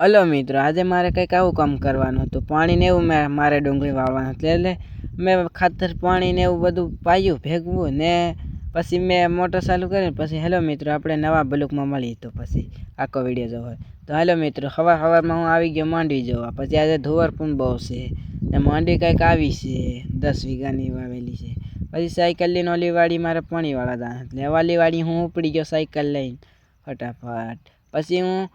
Hello મિત્રો, આજે મારે કંઈક આવું કામ કરવાનું હતું. પાણીને એવું મેં મારે ડુંગળી વાવવાનું હતું. એટલે મેં ખાતર પાણીને એવું બધું પાયું, ભેગવું ને પછી મેં મોટર ચાલુ કરીને પછી હેલો મિત્રો, આપણે નવા બ્લોકમાં મળીએ તો પછી આખો વીડિયો જોવો તો હેલો મિત્રો સવાર સવારમાં હું આવી ગયો માંડવી જોવા. પછી આજે ધુવર પણ બહુ છે ને માંડવી કંઈક આવી છે. દસ વીઘાની વાવેલી છે. પછી સાયકલ લઈને ઓલી મારે પાણીવાળા દાણા એટલે વાડી હું ઉપડી ગયો સાયકલ લઈને, ફટાફટ. પછી હું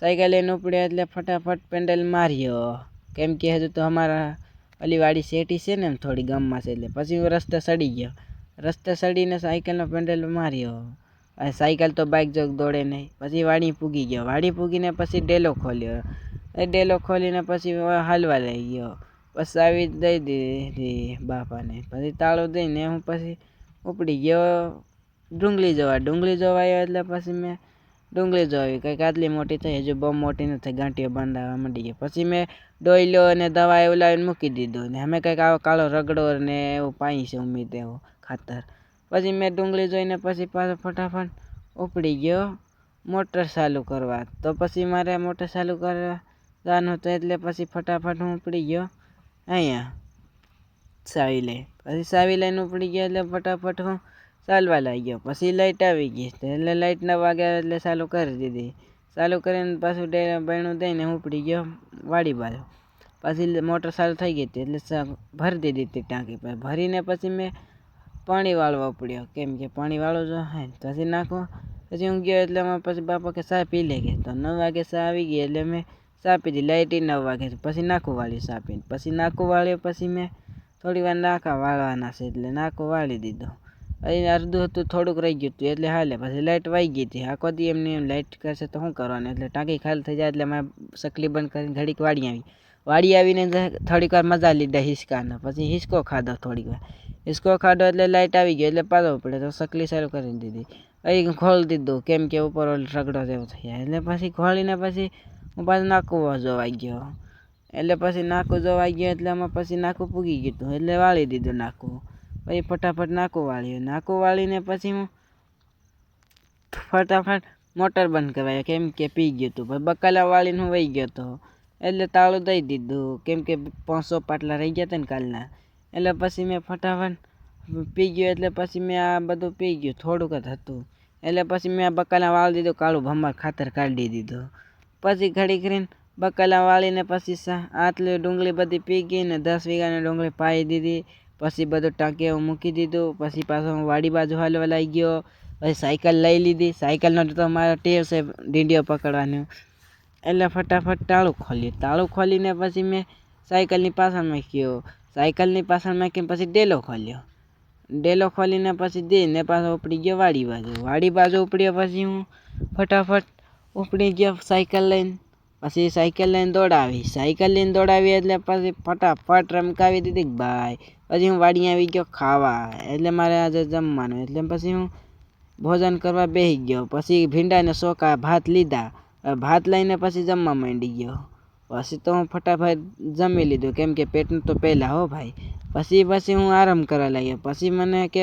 સાયકલ લઈને ઉપડ્યો એટલે ફટાફટ પેન્ડલ માર્યો. કેમ કે હજુ તો અમારા અલીવાડી શેટી છે ને એમ થોડી ગામમાં છે એટલે પછી હું રસ્તે સડી ગયો. રસ્તે સડીને સાયકલનો પેન્ડલ માર્યો. સાયકલ તો બાઇક જોગ દોડે નહીં. પછી વાડી પૂગી ગયો. વાડી પૂગીને પછી ડેલો ખોલ્યો. એ ડેલો ખોલીને પછી હાલવા લઈ ગયો. પછી આવી દઈ દીધી બાપાને. પછી તાળું દઈને હું પછી ઉપડી ગયો ડુંગળી જોવા. ડુંગળી જોવા આવ્યો એટલે પછી મેં ડુંગળી જોવી કંઈક આટલી મોટી થઈ, હજુ બહુ મોટી નથી ગાંઠીઓ બાંધાવા માંડી ગઈ પછી મેં ડોયલો અને દવા એવું લાવીને મૂકી દીધું. ને અમે કંઈક આવો કાળો રગડો ને એવું પાણી છે ઉમેદ એવું ખાતર. પછી મેં ડુંગળી જોઈને પછી પાછો ફટાફટ ઉપડી ગયો. મોટર ચાલુ કરવા. તો પછી મારે મોટર ચાલુ કરવા જવાનું હતું એટલે પછી ફટાફટ હું ઉપડી ગયો. અહીંયા સાવી લઈ. પછી સાવી લઈને ઉપડી ગયો એટલે ફટાફટ હું ચાલવા લાગ્યો. પછી લાઇટ આવી ગઈ એટલે લાઇટ નવ વાગ્યા એટલે ચાલુ કરી દીધી. ચાલુ કરીને પાછું બહેણું દઈને ઉપડી ગયો વાડી બાજુ. પછી મોટર ચાલુ થઈ ગઈ હતી એટલે ભરી દીધી હતી ટાંકી પર. ભરીને પછી મેં પાણી વાળવા પડ્યો કેમ કે પાણી વાળો જો હે પછી નાખો. પછી હું ગયો એટલે પછી બાપા કે ચા પી લે તો નવ વાગે ચા આવી ગઈ એટલે મેં ચા પીધી. લાઇટ નવ વાગે પછી નાખું વાળ્યું ચા પીને. પછી નાખું વાળ્યો, પછી મેં થોડી વાર નાખા વાળવાના છે એટલે નાખું વાળી દીધો. અહીં અડધું હતું, થોડુંક રહી ગયું હતું, એટલે હાલે, પછી લાઇટ વાઈ ગઈ હતી. આખો દી એમને એમ લાઇટ કરશે તો શું કરવાનું? એટલે ટાંકી ખાલી થઈ જાય એટલે મેં સકલી બંધ કરીને ઘડીક વાળી આવી. વાળી આવીને થોડીક વાર મજા લીધા હિસકાનો પછી હિસકો ખાધો થોડીક વાર. હિસકો ખાધો એટલે લાઇટ આવી ગઈ એટલે પાડવો પડે તો સકલી ચાલુ કરી દીધી. અહીં ખોલી દીધું, કેમ કે ઉપર રગડો જેવો થઈ જાય. એટલે પછી ખોલીને પછી હું પાછું નાખું જોવાઈ ગયો. એટલે પછી નાકું જોવાઈ ગયો, એટલે આમાં પછી નાકું પૂગી ગયું એટલે વાળી દીધું નાકું પછી ફટાફટ નાકો વાળ્યું. નાકો વાળીને પછી હું ફટાફટ મોટર બંધ કરાવ્યા કેમ કે પી ગયું હતું પછી બકાલા વાળીને હું વહી ગયો હતો એટલે તાળું દઈ દીધું. કેમ કે પાંચસો પાટલા રહી ગયા હતા ને કાલના. એટલે પછી મેં ફટાફટ પી ગયો. એટલે પછી મેં આ બધું પી ગયું. થોડુંક જ હતું. એટલે પછી મેં આ બકાલા વાળી દીધું. કાળું ભમર ખાતર કાઢી દીધું. પછી ઘડી કરીને બકાલા વાળીને પછી આટલી ડુંગળી બધી પી ગઈ ને દસ વીઘાની ડુંગળી પાઈ દીધી. પછી બધું ટાંકી મૂકી દીધું. પછી પાછો હું વાડી બાજુ હાલવા લાગી ગયો. પછી સાયકલ લઈ લીધી. સાયકલનો તો મારો ટેવ છે ડીંડીઓ પકડવાનો. એટલે ફટાફટ તાળું ખોલ્યું તાળું ખોલીને પછી મેં સાયકલની પાછળ મૂક્યો. સાયકલની પાછળ મૂકીને પછી ડેલો ખોલ્યો. ડેલો ખોલીને પછી દઈને પાછો ઉપડી ગયો વાડી બાજુ. વાડી બાજુ ઉપડ્યો પછી હું ફટાફટ ઉપડી ગયો સાયકલ લઈને. પછી સાયકલ લઈને દોડાવી. સાયકલ લઈને દોડાવી એટલે પછી ફટાફટ રમકાવી દીધી ભાઈ પછી હું વાડી આવી ગયો ખાવા. એટલે મારે આજે જમવાનું. એટલે પછી હું ભોજન કરવા બેસી ગયો. પછી ભીંડાને સોકા ભાત લીધા. ભાત લઈને પછી જમવા માંડી ગયો. પછી તો હું ફટાફટ જમી લીધું. કેમ કે પેટનું તો પહેલાં હો ભાઈ. પછી પછી હું આરામ કરવા લાગ્યો. પછી મને કે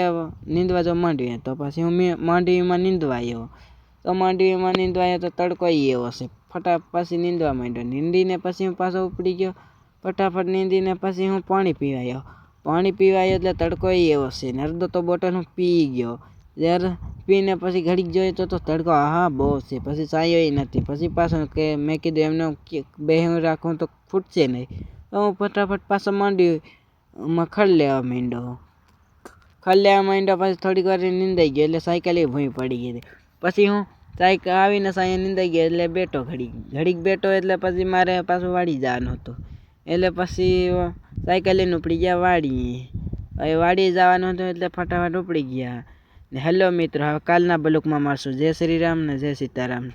નીંદવા જો માંડવી તો. પછી હું માંડવીમાં નીંદવા આવ્યો. તો માંડવીમાં નીંદવા આવ્યો તો તડકો એવો છે. ફટાફટ પછી નીંદવા માંડ્યો. નીંદીને પછી હું પાછો ઉપડી ગયો. ફટાફટ નીંદીને પછી હું પાણી પીવા આવ્યો. પાણી પીવા આવ્યો એટલે તડકો એવો છે. ને અડધો તો બોટલ હું પી ગયો. જ્યારે પીને પછી ઘડીક જોઈએ તો તો તડકો હા બહુ છે. પછી ચાયો નથી. પછી પાછો કે મેં કીધું એમને બેહું રાખું તો ફૂટશે નહીં. તો હું ફટાફટ પાછો માંડ્યું. ખડ લેવા માંડ્યો ખડ લેવા માંડ્યો, પછી થોડીક વાર નીંદાઈ ગયો એટલે સાયકલ એ ભૂઈ પડી ગઈ પછી હું સાયકલ આવીને સાયા નીંદાઈ ગયો એટલે બેઠો ઘડીક. ઘડીક બેઠો એટલે પછી મારે પાછું વાળી જવાનું હતું. એટલે પછી સાયકલ ઉપડી ગયા વાડી હવે વાડી જવાનું હતું એટલે ફટાફટ ઉપડી ગયા. ને હેલો મિત્રો, હવે કાલના બ્લોકમાં મળશું. જય શ્રી રામ ને જય સીતારામ.